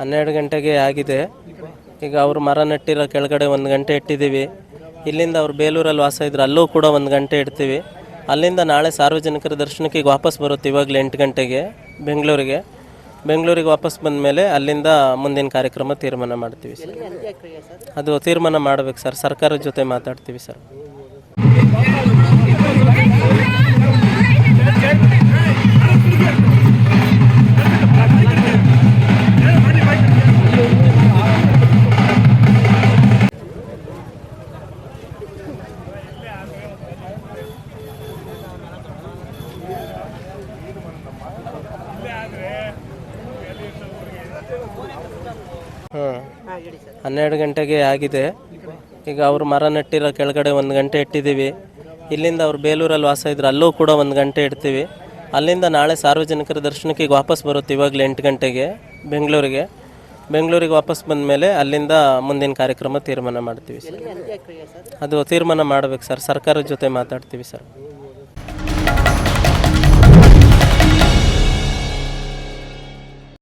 ಹನ್ನೆರಡು ಗಂಟೆಗೆ ಆಗಿದೆ. ಈಗ ಅವರು ಮರ ನೆಟ್ಟಿರೋ ಕೆಳಗಡೆ ಒಂದು ಗಂಟೆ ಇಟ್ಟಿದ್ದೀವಿ. ಇಲ್ಲಿಂದ ಅವರು ಬೇಲೂರಲ್ಲಿ ವಾಸ ಇದ್ರು ಅಲ್ಲೂ ಕೂಡ ಒಂದು ಗಂಟೆ ಇಡ್ತೀವಿ. ಅಲ್ಲಿಂದ ನಾಳೆ ಸಾರ್ವಜನಿಕರ ದರ್ಶನಕ್ಕೆ ಈಗ ವಾಪಸ್ ಬರುತ್ತೆ ಇವಾಗಲೇ ಎಂಟು ಗಂಟೆಗೆ ಬೆಂಗಳೂರಿಗೆ. ಬೆಂಗಳೂರಿಗೆ ವಾಪಸ್ ಬಂದ ಮೇಲೆ ಅಲ್ಲಿಂದ ಮುಂದಿನ ಕಾರ್ಯಕ್ರಮ ತೀರ್ಮಾನ ಮಾಡ್ತೀವಿ ಸರ್. ಅದು ತೀರ್ಮಾನ ಮಾಡ್ಬೇಕು ಸರ್. ಸರ್ಕಾರದ ಜೊತೆ ಮಾತಾಡ್ತೀವಿ ಸರ್. ಹನ್ನೆರಡು ಗಂಟೆಗೆ ಆಗಿದೆ. ಈಗ ಅವರು ಮರ ನೆಟ್ಟಿರೋ ಕೆಳಗಡೆ ಒಂದು ಗಂಟೆ ಇಟ್ಟಿದ್ದೀವಿ. ಇಲ್ಲಿಂದ ಅವ್ರು ಬೇಲೂರಲ್ಲಿ ವಾಸ ಇದ್ರು, ಅಲ್ಲೂ ಕೂಡ ಒಂದು ಗಂಟೆ ಇಡ್ತೀವಿ. ಅಲ್ಲಿಂದ ನಾಳೆ ಸಾರ್ವಜನಿಕರ ದರ್ಶನಕ್ಕೆ ಈಗ ವಾಪಸ್ ಬರುತ್ತೆ ಇವಾಗಲೇ ಎಂಟು ಗಂಟೆಗೆ ಬೆಂಗಳೂರಿಗೆ. ಬೆಂಗಳೂರಿಗೆ ವಾಪಸ್ ಬಂದ ಮೇಲೆ ಅಲ್ಲಿಂದ ಮುಂದಿನ ಕಾರ್ಯಕ್ರಮ ತೀರ್ಮಾನ ಮಾಡ್ತೀವಿ ಸರ್. ಅದು ತೀರ್ಮಾನ ಮಾಡ್ಬೇಕು ಸರ್. ಸರ್ಕಾರದ ಜೊತೆ ಮಾತಾಡ್ತೀವಿ ಸರ್.